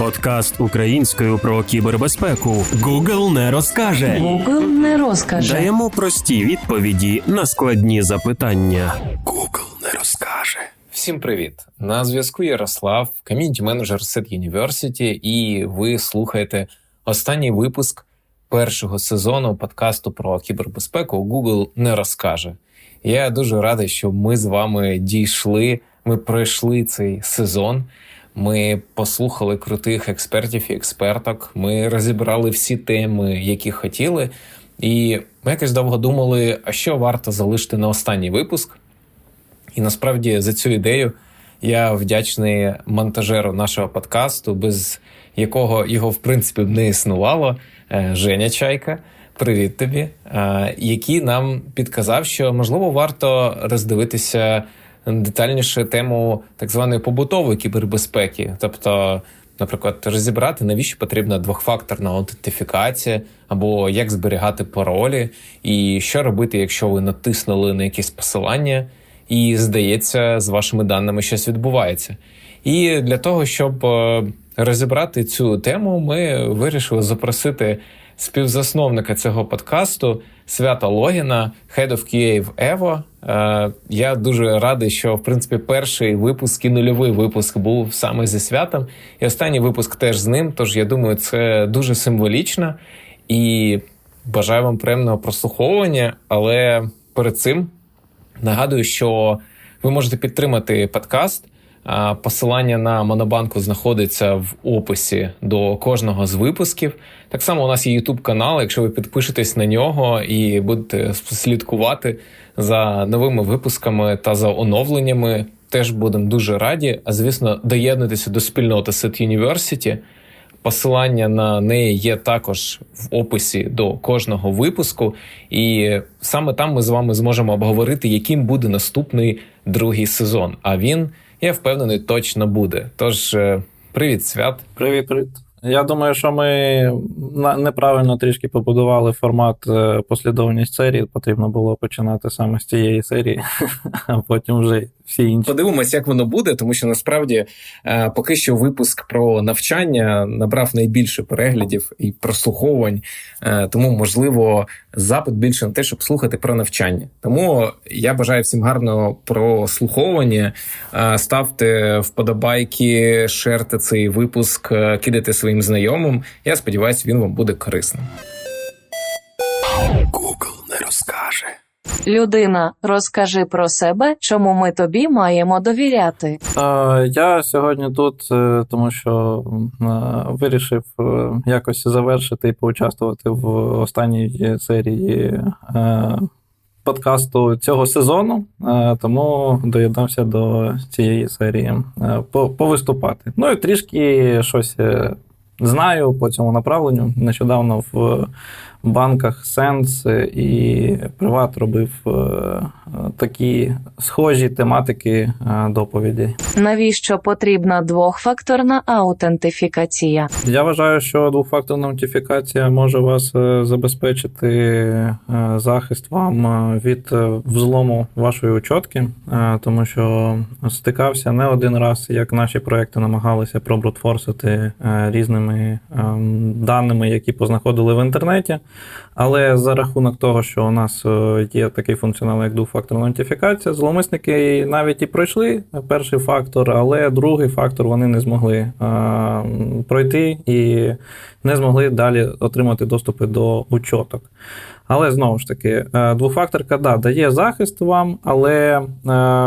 Подкаст українською про кібербезпеку. Google не розкаже. Google не розкаже. Даємо прості відповіді на складні запитання. Google не розкаже. Всім привіт! На зв'язку Ярослав, ком'юніті менеджер Set University, і ви слухаєте останній випуск першого сезону подкасту про кібербезпеку Google не розкаже. Я дуже радий, що ми з вами дійшли. Ми пройшли цей сезон. Ми послухали крутих експертів і експерток. Ми розібрали всі теми, які хотіли. І ми якось довго думали, а що варто залишити на останній випуск. І насправді за цю ідею я вдячний монтажеру нашого подкасту, без якого його в принципі б не існувало. е, Женя Чайка. Привіт тобі, е, який нам підказав, що можливо варто роздивитися детальніше тему так званої побутової кібербезпеки, тобто. Наприклад, розібрати, навіщо потрібна двохфакторна аутентифікація, або як зберігати паролі, і що робити, якщо ви натиснули на якесь посилання, і здається, з вашими даними щось відбувається. І для того, щоб е, розібрати цю тему, ми вирішили запросити співзасновника цього подкасту Свята Логіна, Head of QA в Evo. Е, Я дуже радий, що в принципі перший випуск і нульовий випуск був саме зі святом, і останній випуск теж з ним. Тож я думаю, це дуже символічно і бажаю вам приємного прослуховування. Але перед цим Нагадую, що ви можете підтримати подкаст. Посилання на Монобанку знаходиться в описі до кожного з випусків. Так само у нас є YouTube канал. Якщо ви підпишетесь на нього і будете слідкувати за новими випусками та за оновленнями, теж будемо дуже раді. А звісно, доєднуйтеся до спільноти Set University. Посилання на неї є також в описі до кожного випуску, і саме там ми з вами зможемо обговорити, яким буде наступний другий сезон. А він, я впевнений, точно буде. Тож, е, привіт, свят. Привіт, привіт. Я думаю, що ми неправильно трішки побудували формат е, послідовність серії. Потрібно було починати саме з цієї серії, а потім вже всі інші. Подивимось, як воно буде, тому що насправді е, поки що випуск про навчання набрав найбільше переглядів і прослуховувань. Е, Тому, можливо, запит більше на те, щоб слухати про навчання. Тому я бажаю всім гарного прослуховування. Ставте вподобайки, шерте цей випуск, кидайте своїм знайомим. Я сподіваюся, він вам буде корисним. Google не розкаже. Людина, розкажи про себе, чому ми тобі маємо довіряти. Я сьогодні тут, е, тому що е, вирішив е, якось завершити і поучаствувати в останній серії подкасту цього сезону, тому доєднався до цієї серії повиступати. Ну і трішки щось знаю по цьому направленню. Нещодавно в банках Сенс і Приват робив е, такі схожі тематики е, доповіді. Навіщо потрібна двохфакторна аутентифікація? Я вважаю, що двохфакторна аутентифікація може вас е, забезпечити захист вам від взлому вашої учотки, тому що стикався не один раз, як наші проекти намагалися пробрутфорсити різними ем, даними, які познаходили в інтернеті. Але за рахунок того, що у нас е, є такий функціонал, як двофакторна аутентифікація, зловмисники навіть і пройшли перший фактор, але другий фактор вони не змогли а, пройти і не змогли далі отримати доступи до учоток. Але знову ж таки, е, двохфакторка да, дає захист вам, але е,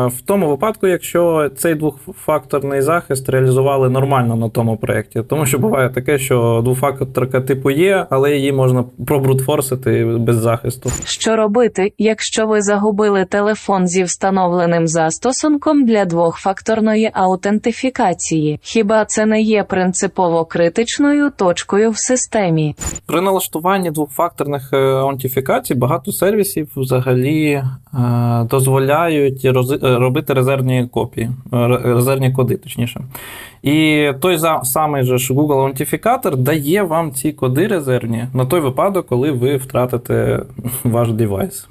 в тому випадку, якщо цей двохфакторний захист реалізували нормально на тому проєкті. Тому що буває таке, що двохфакторка типу є, але її можна пробрутфорсити без захисту. Що робити, якщо ви загубили телефон зі встановленим застосунком для двохфакторної аутентифікації? Хіба це не є принципово критичною точкою в системі? При налаштуванні двохфакторних е, аутентифікацій багато сервісів взагалі е, дозволяють е, робити резервні копії, е, резервні коди, точніше. І той самий же Google аутентифікатор дає вам ці коди резервні на той випадок, коли ви втратите ваш девайс.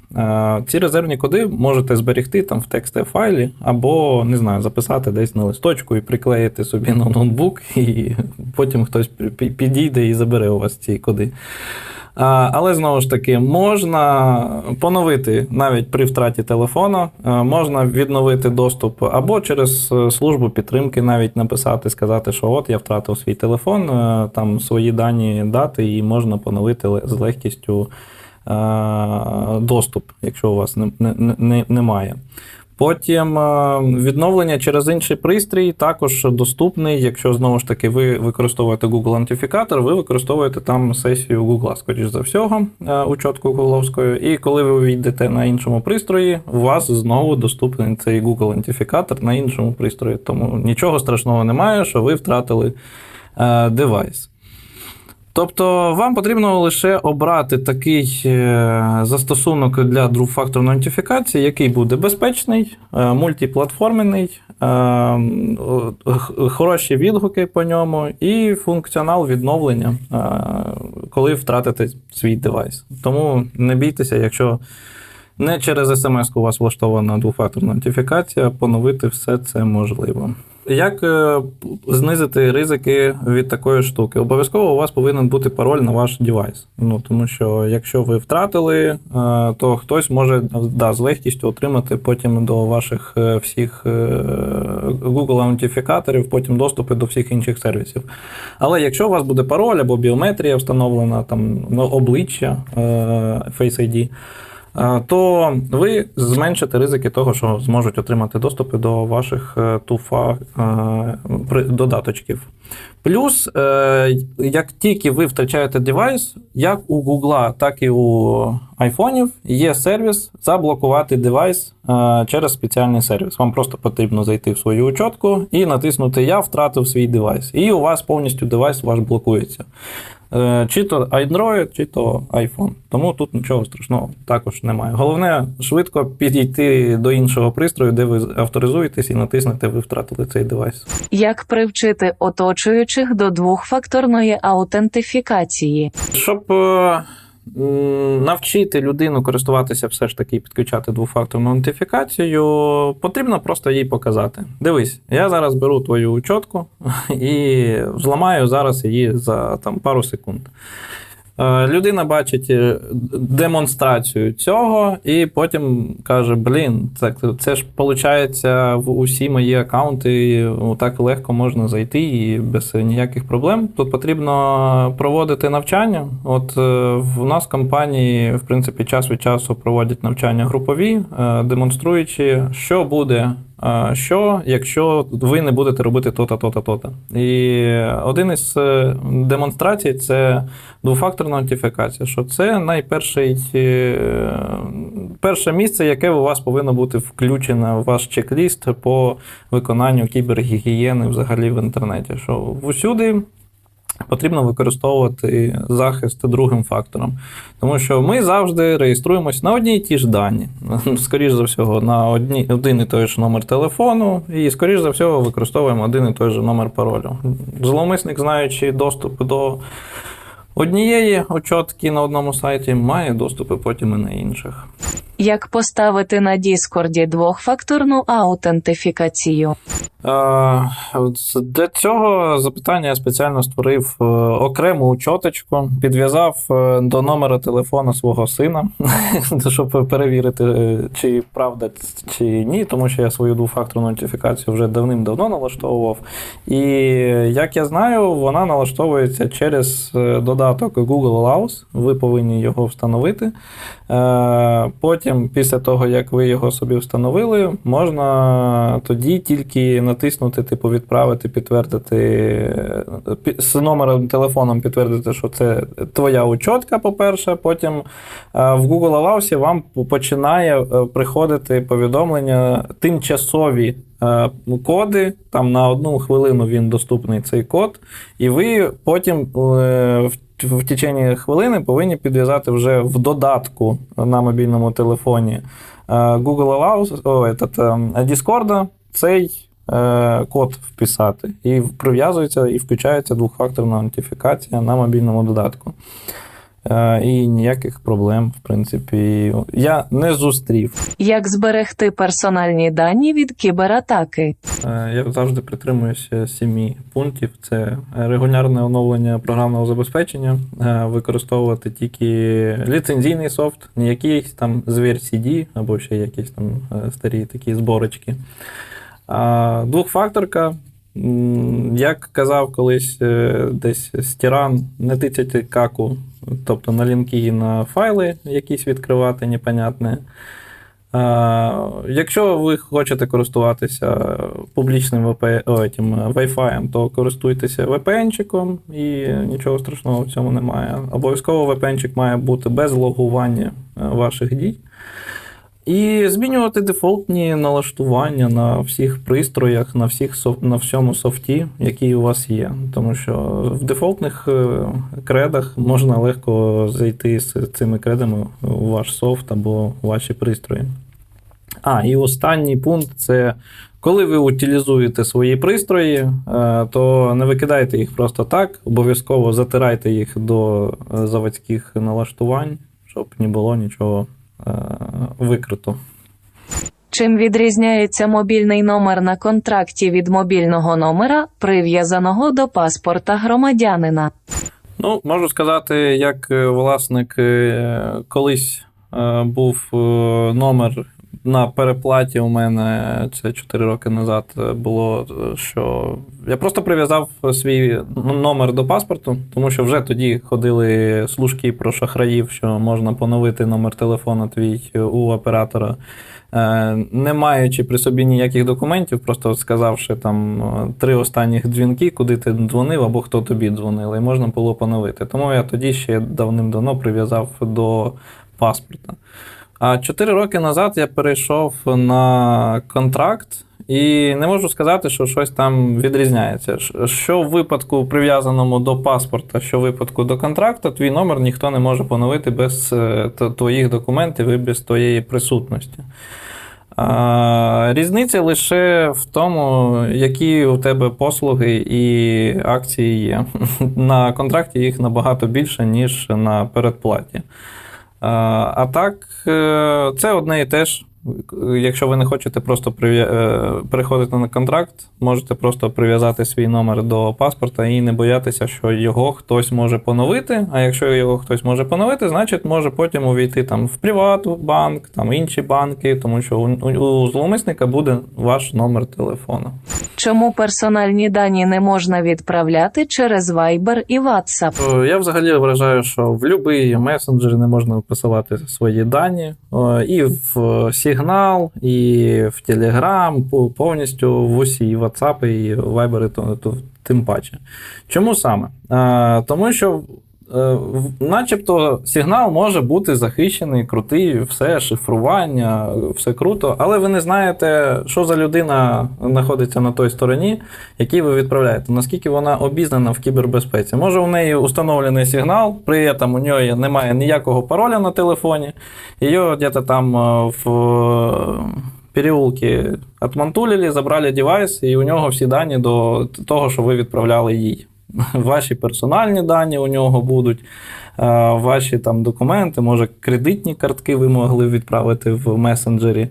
Ці резервні коди можете зберегти там в текстові файлі, або не знаю, записати десь на листочку і приклеїти собі на ноутбук і потім хтось підійде і забере у вас ці коди. Але знову ж таки, можна поновити навіть при втраті телефона, е, можна відновити доступ або через е, службу підтримки навіть написати, сказати, що от я втратив свій телефон, е, там свої дані дати, і можна поновити з легкістю доступ, якщо у вас не, не, не, немає. Потім е, відновлення через інший пристрій також доступний. Якщо знову ж таки ви використовуєте Google антифікатор, ви використовуєте там сесію Google, скоріш за всього, е, учетку гугловською. І коли ви увійдете на іншому пристрої, у вас знову доступний цей Google антифікатор на іншому пристрої. Тому нічого страшного немає, що ви втратили е, девайс. Тобто вам потрібно лише обрати такий е, застосунок для двофакторної аутентифікації, який буде безпечний, е, мультиплатформений, е, хороші відгуки по ньому і функціонал відновлення, коли втратите свій девайс. Тому не бійтеся, якщо не через смс у вас влаштована двохфакторна ідентифікація, поновити все це можливо. Як е, знизити ризики від такої штуки? Обов'язково у вас повинен бути пароль на ваш девайс. Ну тому що якщо ви втратили, е, то хтось може да, з легкістю отримати потім до ваших е, всіх Google аутентифікаторів, потім доступи до всіх інших сервісів. Але якщо у вас буде пароль або біометрія встановлена, там обличчя Face ID, то ви зменшите ризики того, що зможуть отримати доступи до ваших е, туфа е, додаточків. Плюс, е, як тільки ви втрачаєте девайс, як у Google, так і у айфонів є сервіс заблокувати девайс е, через спеціальний сервіс. Вам просто потрібно зайти в свою учетку і натиснути Я втратив свій девайс. І у вас повністю девайс ваш блокується. Е, Чи то Android, чи то iPhone. Тому тут нічого страшного також немає. Головне швидко підійти до іншого пристрою, де ви авторизуєтесь і натиснете, ви втратили цей девайс. Як привчити оточуючих до двохфакторної аутентифікації? Щоб е, навчити людину користуватися все ж таки підключати двофакторну аутентифікацію, потрібно просто їй показати. Дивись, я зараз беру твою учотку і зламаю зараз її за там, пару секунд. Е, Людина бачить е, демонстрацію цього, і потім каже: Блін, це, це ж виходить в усі мої аккаунти, так легко можна зайти і без ніяких проблем. Тут потрібно проводити навчання. От е, в нас в компанії, в принципі, час від часу проводять навчання групові, демонструючи, що буде. Що, якщо ви не будете робити то-то, то-то, то-то. І один із е, демонстрацій це двофакторна аутентифікація, що це найперший е, перше місце, яке у вас повинно бути включено в ваш чек-ліст по виконанню кібергігієни взагалі в інтернеті. Що всюди потрібно використовувати захист другим фактором. Тому що ми завжди реєструємось на одні і ті ж дані. Скоріше за всього, на одні, один і той ж номер телефону, і, скоріш за всього, використовуємо один і той же номер паролю. Зловмисник, знаючи доступ до однієї учотки на одному сайті, має доступи потім і на інших. Як поставити на Діскорді двохфакторну аутентифікацію? Е, Для цього запитання я спеціально створив е, окрему учоточку, підв'язав е, до номера телефона свого сина, щоб перевірити, чи правда чи ні, тому що я свою двофакторну ідентифікацію вже давним-давно налаштовував. І як я знаю, вона налаштовується через е, додаток Google Allows. Ви повинні його встановити. Е, Потім, після того, як ви його собі встановили, можна тоді тільки натиснути, типу, відправити, підтвердити е, з номером телефоном підтвердити, що це твоя учотка, по-перше. Потім е, в Google Allows вам починає приходити повідомлення тимчасові. Е, Коди там на одну хвилину він доступний цей код, і ви потім е, в в течение хвилини повинні підв'язати вже в додатку на мобільному телефоні е, Google Allows, о, этот, е, Discord цей код вписати. І прив'язується і включається двохфакторна аутентифікація на мобільному додатку. Е, І ніяких проблем, в принципі, я не зустрів. Як зберегти персональні дані від кібератаки? Е, Я завжди притримуюся сімі пунктів: це регулярне оновлення програмного забезпечення, е, використовувати тільки ліцензійний софт, не якийсь там звір CD або ще якісь там старі такі зборочки. Двохфакторка. Як казав колись е, десь стіран, не тицяти каку, тобто на лінки на файли якісь відкривати, непонятне. Якщо ви хочете користуватися публічним Wi-Fi, то користуйтеся VPN-чиком і нічого страшного в цьому немає. Обов'язково VPN-чик має бути без логування е, ваших дій. І змінювати дефолтні налаштування на всіх пристроях, на, всіх, на всьому софті, який у вас є. Тому що в дефолтних е, кредах можна легко зайти з цими кредами у ваш софт або ваші пристрої. А, і останній пункт це коли ви утилізуєте свої пристрої, е, то не викидайте їх просто так, обов'язково затирайте їх до е, заводських налаштувань, щоб не було нічого е. Чим відрізняється мобільний номер на контракті від мобільного номера, прив'язаного до паспорта громадянина? Ну, можу сказати, як е, власник е, колись був номер на переплаті у мене це 4 роки назад е, було, е, що я просто прив'язав свій номер до паспорту, тому що вже тоді ходили служки про шахраїв, що можна поновити номер телефона твій у оператора. Е, Не маючи при собі ніяких документів, просто сказавши там е, три останніх дзвінки, куди ти дзвонив або хто тобі дзвонив, і можна було поновити. Тому я тоді ще давним-давно прив'язав до паспорта. А чотири роки назад я перейшов на контракт. І не можу сказати, що щось там відрізняється. Що в випадку прив'язаному до паспорта, що в випадку до контракту, твій номер ніхто не може поновити без е, твоїх документів і без твоєї присутності. Різниця лише в тому, які у тебе послуги і акції є. На контракті їх набагато більше, ніж на передплаті. А, так, е, це одне і те ж. Якщо ви не хочете просто е, переходити на контракт, можете просто прив'язати свій номер до паспорта і не боятися, що його хтось може поновити. А якщо його хтось може поновити, значить може потім увійти там в Приватбанк, там інші банки, тому що у, зловмисника буде ваш номер телефону. Чому персональні дані не можна відправляти через Viber і WhatsApp? Е, Я взагалі вважаю, що в будь-який месенджер не можна посилати свої дані. Е, І в Signal, і в Telegram, повністю в усі і WhatsApp, і Viber, то тим паче. Чому саме? Тому що. Е, Начебто сигнал може бути захищений, крутий, все, шифрування, все круто, але ви не знаєте, що за людина знаходиться на той стороні, який ви відправляєте, наскільки вона обізнана в кібербезпеці. Може, у неї установлений сигнал, при цьому у неї немає ніякого пароля на телефоні, її десь там е, в е, переулки отмантулили, забрали девайс, і у нього всі дані до того, що ви відправляли їй. Ваші персональні дані у нього будуть, е, ваші там документи, може, кредитні картки ви могли відправити в месенджері.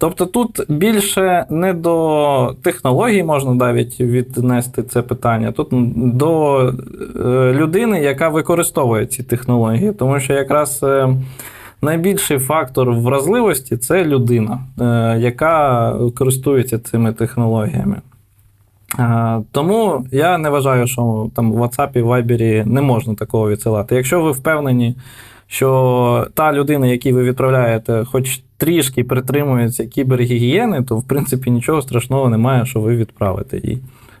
Тобто тут більше не до технологій можна навіть віднести це питання, тут до е, людини, яка використовує ці технології. Тому що якраз е, найбільший фактор вразливості це людина, яка користується цими технологіями. Е, Тому я не вважаю, що там в WhatsApp і Viber не можна такого відсилати. Якщо ви впевнені, що та людина, якій ви відправляєте, хоч трішки притримується кібергігієни, то в принципі нічого страшного немає, що ви відправите їй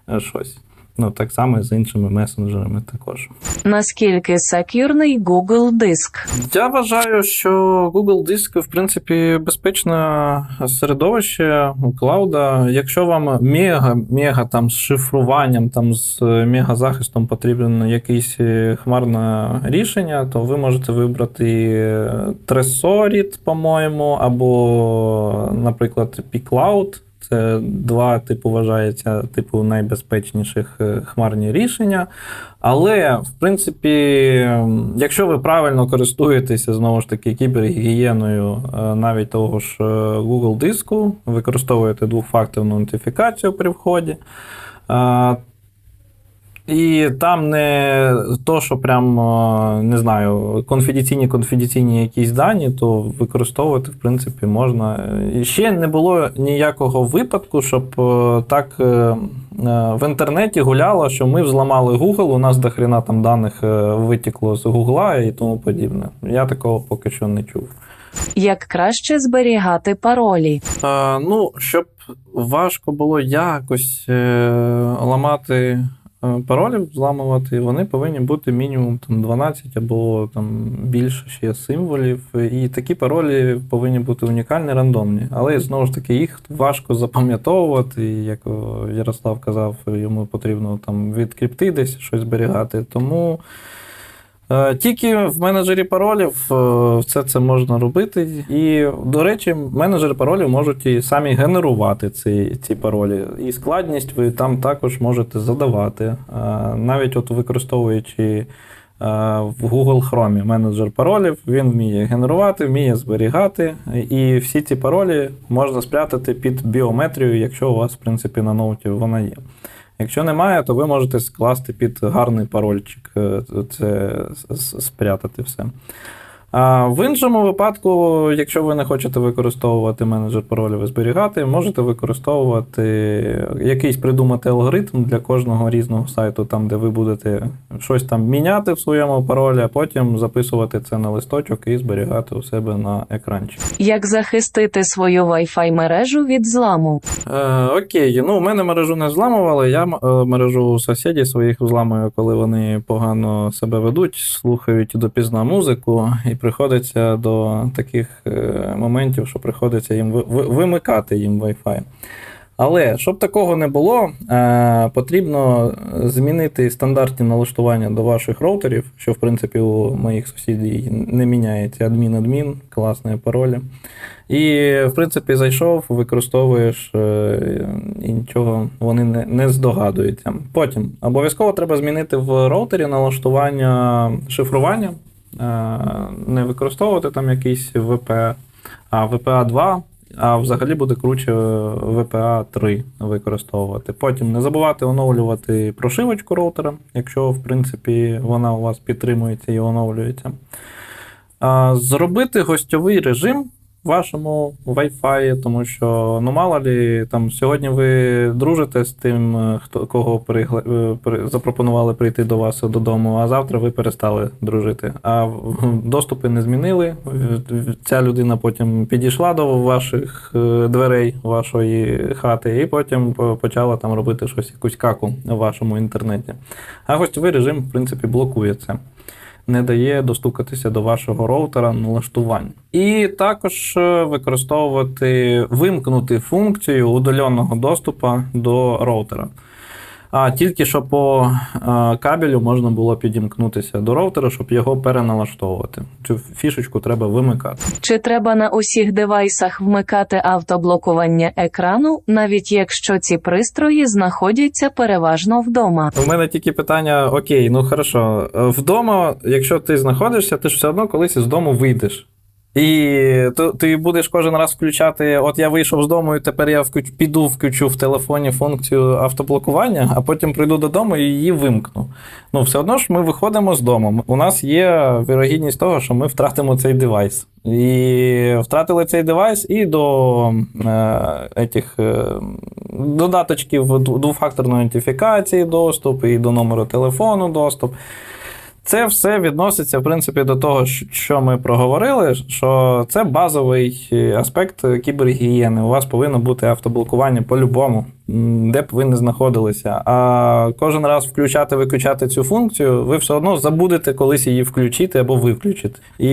е, щось. Ну, так само і з іншими месенджерами також. Наскільки секюрний Google диск? Я вважаю, що Google Диск, в принципі, безпечне середовище у клауда. Якщо вам мега, мега там з шифруванням, там з мегазахистом потрібно якесь е, хмарне рішення, то ви можете вибрати Tresorit, по-моєму, або, наприклад, P-Cloud. Це два, типу, вважається типу найбезпечніших е, хмарні рішення. Але, в принципі, якщо ви правильно користуєтеся знову ж таки кібергігієною е, навіть того ж е, Google диску, використовуєте двофакторну ідентифікацію при вході. Е, і там не то, що прям е, не знаю, конфіденційні конфіденційні якісь дані, то використовувати, в принципі, можна. І ще не було ніякого випадку, щоб е, так е, е, в інтернеті гуляло, що ми взламали Google, у нас до хрена там даних е, витікло з Google і тому подібне. Я такого поки що не чув. Як краще зберігати паролі? А, ну, щоб важко було якось е, ламати е, паролі, зламувати, вони повинні бути мінімум там, 12 або там, більше ще символів. І такі паролі повинні бути унікальні, рандомні. Але знову ж таки їх важко запам'ятовувати. Як Ярослав казав, йому потрібно там від десь щось зберігати. Тому. Е, Тільки в менеджері паролів е, все це можна робити. І, до речі, менеджери паролів можуть і самі генерувати ці, ці паролі. І складність ви там також можете задавати. Е, Навіть от використовуючи в Google Chrome менеджер паролів, він вміє генерувати, вміє зберігати. І всі ці паролі можна спрятати під біометрію, якщо у вас, в принципі, на ноуті вона є. Якщо немає, то ви можете скласти під гарний парольчик, е, це спрятати все. А в іншому випадку, якщо ви не хочете використовувати менеджер паролів і зберігати, можете використовувати якийсь придумати алгоритм для кожного різного сайту, там, де ви будете щось там міняти в своєму паролі, а потім записувати це на листочок і зберігати у себе на екранчику. Як захистити свою Wi-Fi мережу від зламу? Е, окей, ну у мене мережу не зламували. Я е, мережу сусідів своїх зламую, коли вони погано себе ведуть, слухають допізна музику, і приходиться до таких е, моментів, що приходиться їм ви- ви- вимикати їм Wi-Fi. Але щоб такого не було, е, потрібно змінити стандартні налаштування до ваших роутерів, що в принципі у моїх сусідів не міняється адмін-адмін, класні паролі. І, в принципі, зайшов, використовуєш е, і нічого вони не, не здогадуються. Потім обов'язково треба змінити в роутері налаштування шифрування, не використовувати там якийсь VPA, а VPA 2. А взагалі буде круче VPA 3 використовувати. Потім не забувати оновлювати прошивочку роутера, якщо в принципі вона у вас підтримується і оновлюється. Зробити гостьовий режим вашому Wi-Fi, тому що ну мало лі, там сьогодні ви дружите з тим, е, хто кого пригла... е, при- запропонували прийти до вас додому, а завтра ви перестали дружити. А доступи не змінили. Ця людина потім підійшла до ваших е, дверей вашої хати, і потім почала там робити щось, якусь каку в вашому інтернеті. А гостьовий режим, в принципі, блокує це не дає достукатися до вашого роутера налаштувань. І також е, використовувати вимкнути функцію удаленого доступу до роутера. А тільки що по е, кабелю можна було підімкнутися до роутера, щоб його переналаштовувати. Цю фішечку треба вимикати. Чи треба на усіх девайсах вмикати автоблокування екрану, навіть якщо ці пристрої знаходяться переважно вдома? У мене тільки питання: окей, ну хорошо. е, Вдома, якщо ти знаходишся, ти ж все одно колись із дому вийдеш. І ти будеш кожен раз включати: от я вийшов з дому, і тепер я включ, піду включу в телефоні функцію автоблокування, а потім прийду додому і її вимкну. Ну, все одно ж ми виходимо з дому. У нас є вірогідність того, що ми втратимо цей девайс. І втратили цей девайс і до е, етих, е, додаточків двофакторної ідентифікації доступ, і до номеру телефону доступ. Це все відноситься, в принципі, до того, що ми проговорили, що це базовий е, аспект кібергігієни. У вас повинно бути автоблокування по-любому, де б ви не знаходилися. А кожен раз включати, виключати цю функцію, ви все одно забудете колись її включити або виключити. І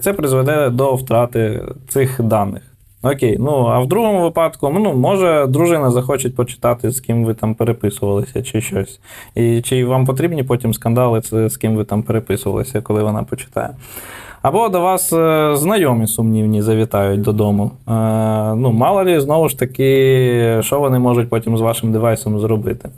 це призведе до втрати цих даних. Окей, ну а в другому випадку, ну, може, дружина захоче почитати, з ким ви там переписувалися, чи щось. І чи вам потрібні потім скандали, з ким ви там переписувалися, коли вона почитає. Або до вас е, знайомі сумнівні завітають додому. Е, ну, мало лі, знову ж таки, що вони можуть потім з вашим девайсом зробити.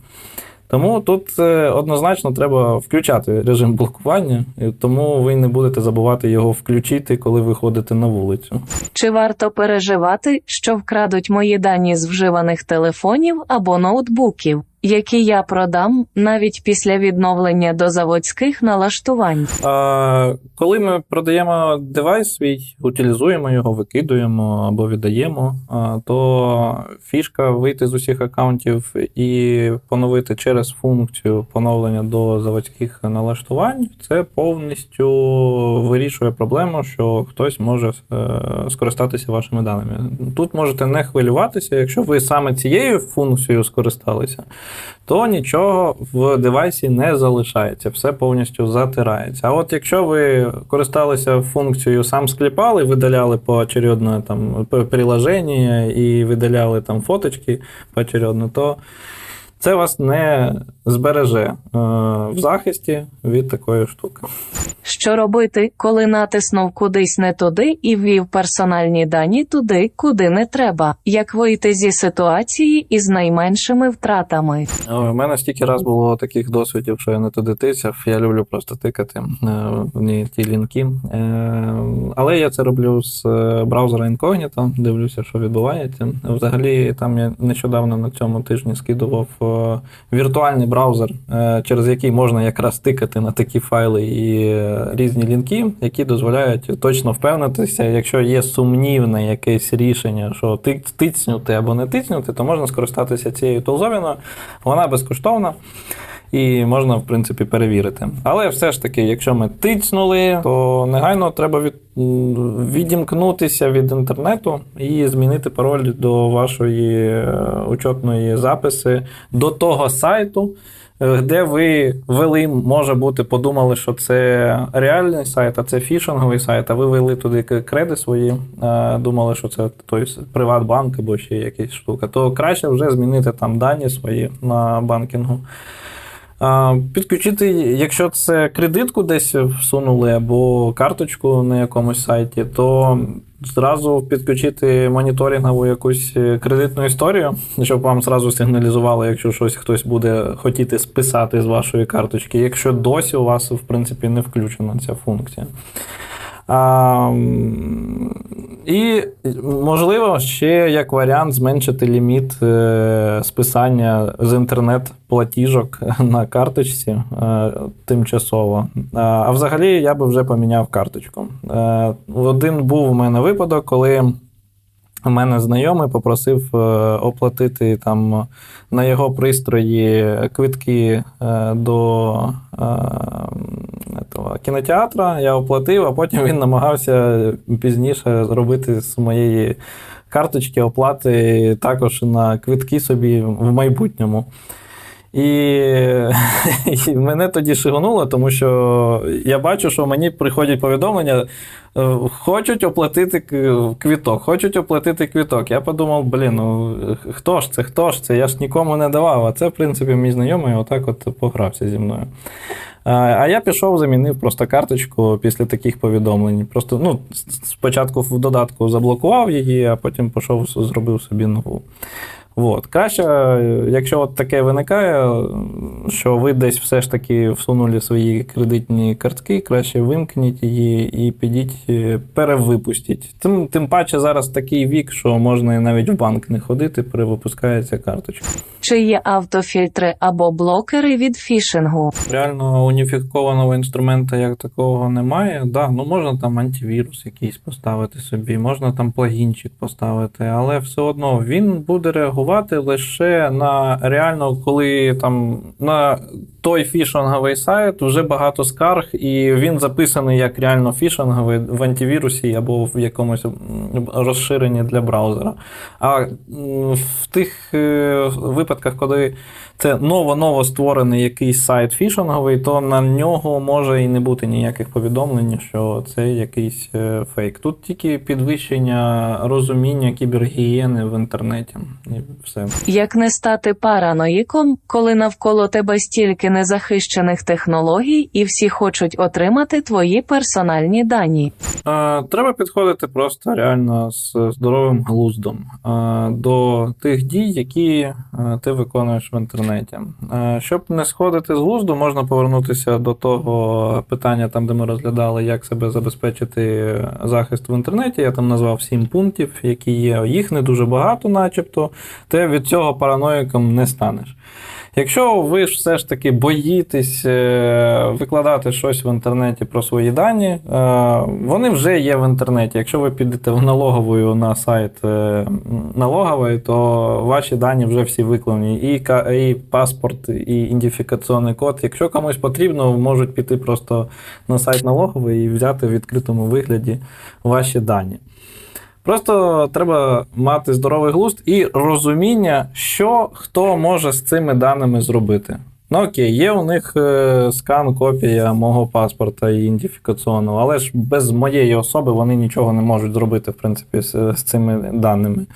Тому тут е, однозначно треба включати режим блокування, і тому ви не будете забувати його включити, коли виходите на вулицю. Чи варто переживати, що вкрадуть мої дані з вживаних телефонів або ноутбуків, які я продам навіть після відновлення до заводських налаштувань? А, коли ми продаємо девайс свій, утилізуємо його, викидуємо або віддаємо, то фішка вийти з усіх аккаунтів і поновити через функцію поновлення до заводських налаштувань, це повністю вирішує проблему, що хтось може е, скористатися вашими даними. Тут можете не хвилюватися, якщо ви саме цією функцією скористалися, то нічого в девайсі не залишається, все повністю затирається. А от якщо ви користалися функцією сам скліпали, видаляли поочередно там приложення і видаляли там фоточки поочередно, то це вас не збереже е, в захисті від такої штуки. Що робити, коли натиснув кудись не туди і ввів персональні дані туди, куди не треба? Як вийти зі ситуації із найменшими втратами? У мене стільки раз було таких досвідів, що я не туди тицяв. Я люблю просто тикати е, в ні ті лінки. Е, Але я це роблю з е, браузера Incognito, дивлюся, що відбувається. Взагалі, там я нещодавно на цьому тижні скидував е, віртуальний браузер, е, через який можна якраз тикати на такі файли і е, різні лінки, які дозволяють точно впевнитися, якщо є сумнівне якесь рішення, що ти- тицнути або не тицнути, то можна скористатися цією тулзовіною. Вона безкоштовна. І можна, в принципі, перевірити. Але все ж таки, якщо ми тицнули, то негайно треба від, відімкнутися від інтернету і змінити пароль до вашої е, учетної записи до того сайту, е, де ви ввели, може бути, подумали, що це реальний сайт, а це фішинговий сайт, а ви ввели туди креди свої, е, думали, що це той Приватбанк або ще якась штука, то краще вже змінити там дані свої на банкінгу. Підключити, якщо це кредитку десь всунули або карточку на якомусь сайті, то зразу підключити моніторингову якусь е, кредитну історію, щоб вам зразу сигналізувало, якщо щось хтось буде хотіти списати з вашої карточки, якщо досі у вас, в принципі, не включена ця функція. І, можливо, ще як варіант зменшити ліміт е, списання з інтернет-платіжок на карточці е, тимчасово. А, а взагалі я би вже поміняв карточку. Е, один був у мене випадок, коли. У мене знайомий попросив е, оплатити там на його пристрої квитки е, до этого, кінотеатра. Я оплатив, а потім він намагався пізніше зробити з моєї карточки оплати також на квитки собі в майбутньому. І, і мене тоді шигонуло, тому що я бачу, що мені приходять повідомлення, е, хочуть оплатити квіток, хочуть оплатити квіток. Я подумав, блін, ну хто ж це, хто ж це? Я ж нікому не давав. А це, в принципі, мій знайомий отак от погрався зі мною. А, я пішов, замінив просто карточку після таких повідомлень. Просто ну, спочатку в додатку заблокував її, а потім пішов, зробив собі нову. От. Краще, е, якщо от таке виникає, що ви десь все ж таки всунули свої кредитні картки, краще вимкніть її і підіть е, перевипустіть. Тим, тим паче зараз такий вік, що можна навіть в банк не ходити, перевипускається карточка. Чи є автофільтри або блокери від фішингу? Реально уніфікованого інструмента як такого немає. Да, ну можна там антивірус якийсь поставити собі, можна там плагінчик поставити, але все одно він буде реагувати лише на реально, коли там на той фішинговий сайт вже багато скарг, і він записаний як реально фішинговий в антивірусі або в якомусь розширенні для браузера. А в тих е, випадках, коли це ново-ново створений якийсь сайт фішинговий, то на нього може і не бути ніяких повідомлень, що це якийсь е, фейк. Тут тільки підвищення розуміння кібергігієни в інтернеті. І все. Як не стати параноїком, коли навколо тебе стільки незахищених технологій, і всі хочуть отримати твої персональні дані. Е, Треба підходити просто реально з здоровим глуздом е, до тих дій, які е, ти виконуєш в інтернеті. Е, Щоб не сходити з глузду, можна повернутися до того питання, там де ми розглядали, як себе забезпечити захист в інтернеті. Я там назвав сім пунктів, які є. Їх не дуже багато, начебто. Ти від цього параноїком не станеш. Якщо ви ж все ж таки боїтесь е, викладати щось в інтернеті про свої дані, е, вони вже є в інтернеті. Якщо ви підете в налоговою на сайт е, налогової, то ваші дані вже всі викладені. І, і паспорт, і ідентифікаційний код. Якщо комусь потрібно, можуть піти просто на сайт налогової і взяти в відкритому вигляді ваші дані. Просто треба мати здоровий глузд і розуміння, що хто може з цими даними зробити. Ну окей, є у них е, скан, копія мого паспорта і ідентифікаційного, але ж без моєї особи вони нічого не можуть зробити, в принципі, з, з цими даними.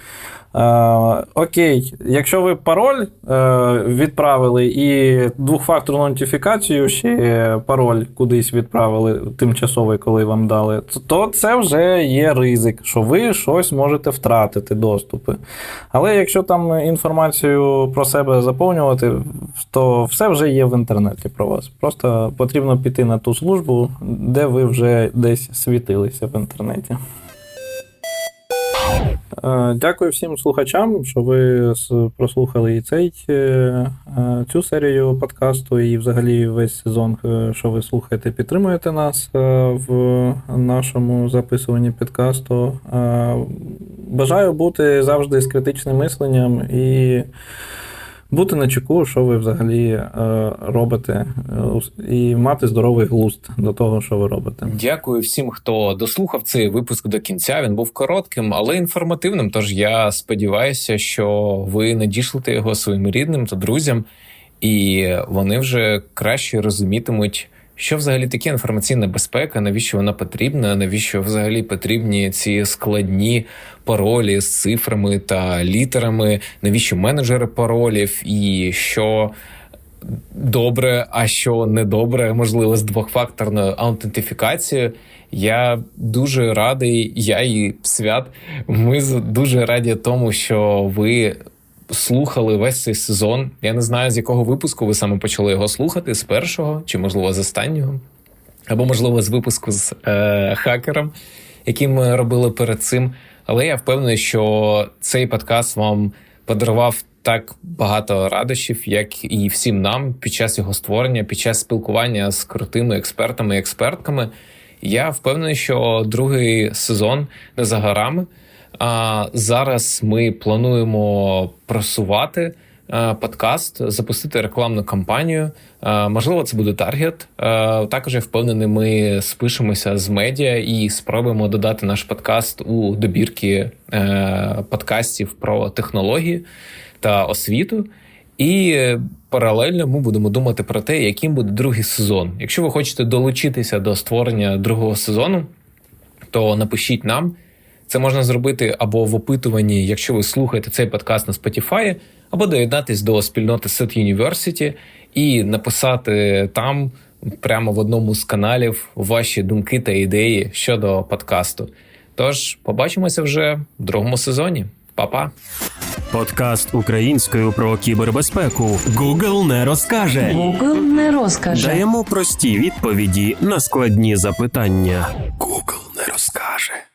Е, окей, якщо ви пароль е, відправили і двохфакторну нотифікацію, ще пароль кудись відправили тимчасовий, коли вам дали, то це вже є ризик, що ви щось можете втратити доступи. Але якщо там інформацію про себе заповнювати, то все вже є в інтернеті про вас. Просто потрібно піти на ту службу, де ви вже десь світилися в інтернеті. Е, Дякую всім слухачам, що ви прослухали і цей, е, е, цю серію подкасту, і взагалі весь сезон, що ви слухаєте, підтримуєте нас в нашому записуванні подкасту. Е, Бажаю бути завжди з критичним мисленням і бути на чеку, що ви взагалі е, робите, е, і мати здоровий глузд до того, що ви робите. Дякую всім, хто дослухав цей випуск до кінця. Він був коротким, але інформативним. Тож я сподіваюся, що ви надішлете його своїм рідним та друзям, і вони вже краще розумітимуть, що взагалі таке інформаційна безпека, навіщо вона потрібна, навіщо взагалі потрібні ці складні паролі з цифрами та літерами, навіщо менеджери паролів, і що добре, а що недобре, можливо, з двохфакторною аутентифікацією. Я дуже радий, я і свят. Ми дуже раді тому, що ви слухали весь цей сезон. Я не знаю, з якого випуску ви саме почали його слухати, з першого чи, можливо, з останнього, або, можливо, з випуску з е, хакером, який ми робили перед цим. Але я впевнений, що цей подкаст вам подарував так багато радощів, як і всім нам під час його створення, під час спілкування з крутими експертами і експертками. Я впевнений, що другий сезон не за горами. А зараз ми плануємо просувати подкаст, запустити рекламну кампанію. Можливо, це буде таргет. Також я впевнений, ми спишемося з медіа і спробуємо додати наш подкаст у добірки е, подкастів про технології та освіту. І паралельно ми будемо думати про те, яким буде другий сезон. Якщо ви хочете долучитися до створення другого сезону, то напишіть нам. Це можна зробити або в опитуванні, якщо ви слухаєте цей подкаст на Spotify, або доєднатись до спільноти Set University і написати там прямо в одному з каналів ваші думки та ідеї щодо подкасту. Тож побачимося вже в другому сезоні. Па-па! Подкаст українською про кібербезпеку. Google не розкаже. Google не розкаже. Даємо прості відповіді на складні запитання. Google